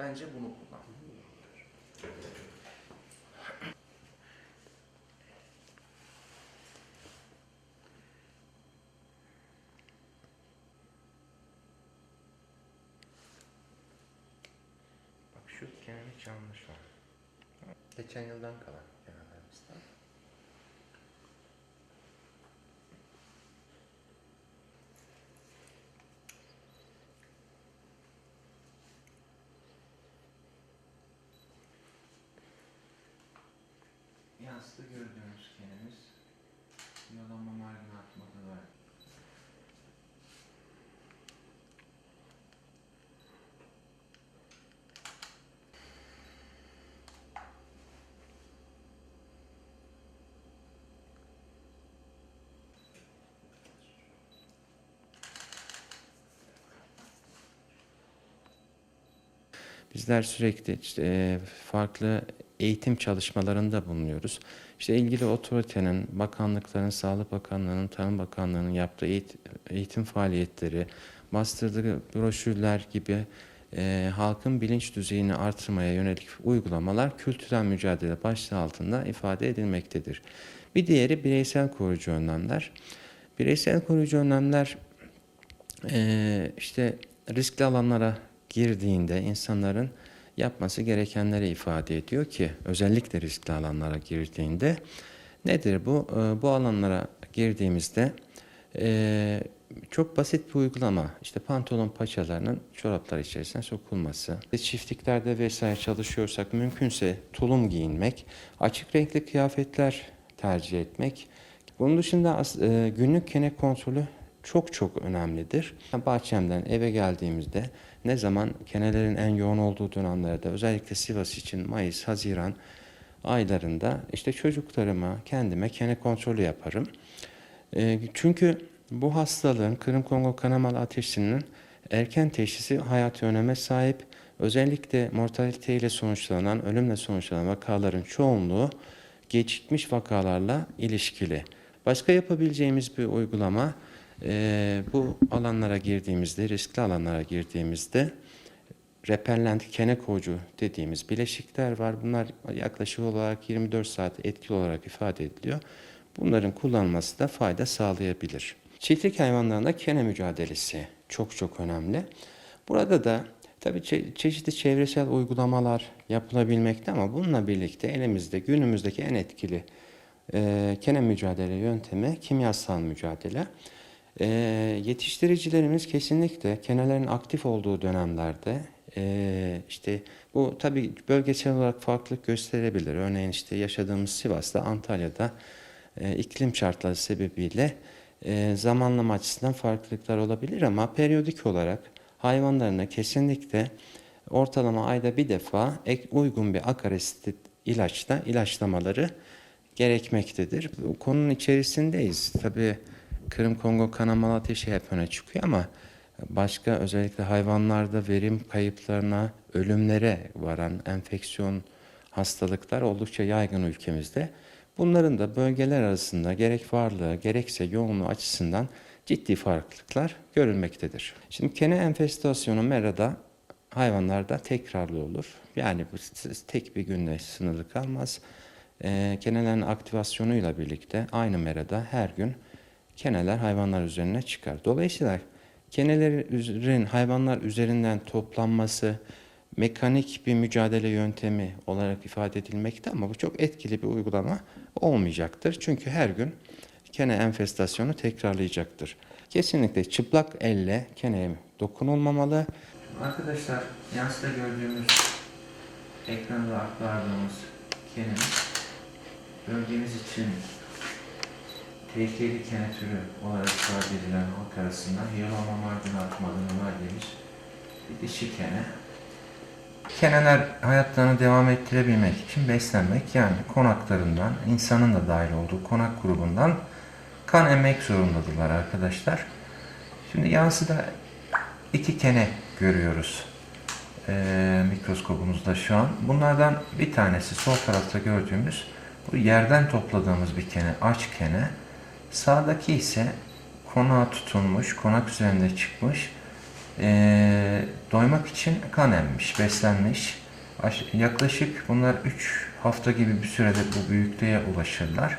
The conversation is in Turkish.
Bence bunu kullan. Bak şu kenarı hiç yanlış var. Geçen yıldan kalan kenarlarımızdan. Yansıda gördüğünüz kenemiz yolama margin atmadı var. Bizler sürekli işte, e, farklı eğitim çalışmalarında bulunuyoruz. İşte ilgili otoritenin, bakanlıkların, Sağlık Bakanlığı'nın, Tarım Bakanlığı'nın yaptığı eğit- eğitim faaliyetleri, bastırdığı broşürler gibi e, halkın bilinç düzeyini artırmaya yönelik uygulamalar kültürel mücadele başlığı altında ifade edilmektedir. Bir diğeri bireysel koruyucu önlemler. Bireysel koruyucu önlemler e, işte riskli alanlara girdiğinde insanların yapması gerekenleri ifade ediyor ki özellikle riskli alanlara girdiğinde nedir bu? Ee, Bu alanlara girdiğimizde e, çok basit bir uygulama işte pantolon paçalarının çoraplar içerisine sokulması. Çiftliklerde vesaire çalışıyorsak mümkünse tulum giyinmek, açık renkli kıyafetler tercih etmek. Bunun dışında e, günlük kene kontrolü çok çok önemlidir. Bahçemden eve geldiğimizde ne zaman kenelerin en yoğun olduğu dönemlerde özellikle Sivas için Mayıs, Haziran aylarında işte çocuklarıma, kendime kene kontrolü yaparım. E, çünkü bu hastalığın Kırım Kongo kanamalı ateşinin erken teşhisi hayati öneme sahip. Özellikle mortalite ile sonuçlanan, ölümle sonuçlanan vakaların çoğunluğu gecikmiş vakalarla ilişkili. Başka yapabileceğimiz bir uygulama e, bu alanlara girdiğimizde, riskli alanlara girdiğimizde repellent kene kovucu dediğimiz bileşikler var. Bunlar yaklaşık olarak 24 saat etkili olarak ifade ediliyor. Bunların kullanılması da fayda sağlayabilir. Çiftlik hayvanlarında kene mücadelesi çok çok önemli. Burada da tabii çe- çeşitli çevresel uygulamalar yapılabilmekte ama bununla birlikte elimizde günümüzdeki en etkili e, kene mücadele yöntemi kimyasal mücadele. E, yetiştiricilerimiz kesinlikle kenelerin aktif olduğu dönemlerde e, işte bu tabii bölgesel olarak farklılık gösterebilir. Örneğin işte yaşadığımız Sivas'ta, Antalya'da e, iklim şartları sebebiyle e, zamanlama açısından farklılıklar olabilir ama periyodik olarak hayvanlarına kesinlikle ortalama ayda bir defa ek uygun bir akarisit ilaçla ilaçlamaları gerekmektedir. Bu konunun içerisindeyiz. Tabii Kırım Kongo kanamalı ateşi hep öne çıkıyor ama başka özellikle hayvanlarda verim kayıplarına, ölümlere varan enfeksiyon hastalıklar oldukça yaygın ülkemizde. Bunların da bölgeler arasında gerek varlığı gerekse yoğunluğu açısından ciddi farklılıklar görülmektedir. Şimdi kene enfestasyonu merada hayvanlarda tekrarlı olur. Yani bu tek bir günde sınırlı kalmaz. Ee, kenelerin aktivasyonuyla birlikte aynı merada her gün keneler hayvanlar üzerine çıkar. Dolayısıyla kenelerin hayvanlar üzerinden toplanması mekanik bir mücadele yöntemi olarak ifade edilmekte ama bu çok etkili bir uygulama olmayacaktır. Çünkü her gün kene enfestasyonu tekrarlayacaktır. Kesinlikle çıplak elle keneye dokunulmamalı. Arkadaşlar yansıda gördüğümüz ekranda aktardığımız kenemiz bölgemiz için tehlikeli kene türü olarak ifade edilen halk arasında hiyaloma margin atmadığını var demiş. Bir dişi kene. Keneler hayatlarını devam ettirebilmek için beslenmek yani konaklarından, insanın da dahil olduğu konak grubundan kan emmek zorundadırlar arkadaşlar. Şimdi yansıda iki kene görüyoruz ee, mikroskopumuzda şu an. Bunlardan bir tanesi sol tarafta gördüğümüz bu yerden topladığımız bir kene, aç kene. Sağdaki ise konağa tutunmuş, konak üzerinde çıkmış Ee, doymak için kan emmiş, beslenmiş. Aş- Yaklaşık bunlar 3 hafta gibi bir sürede bu büyüklüğe ulaşırlar.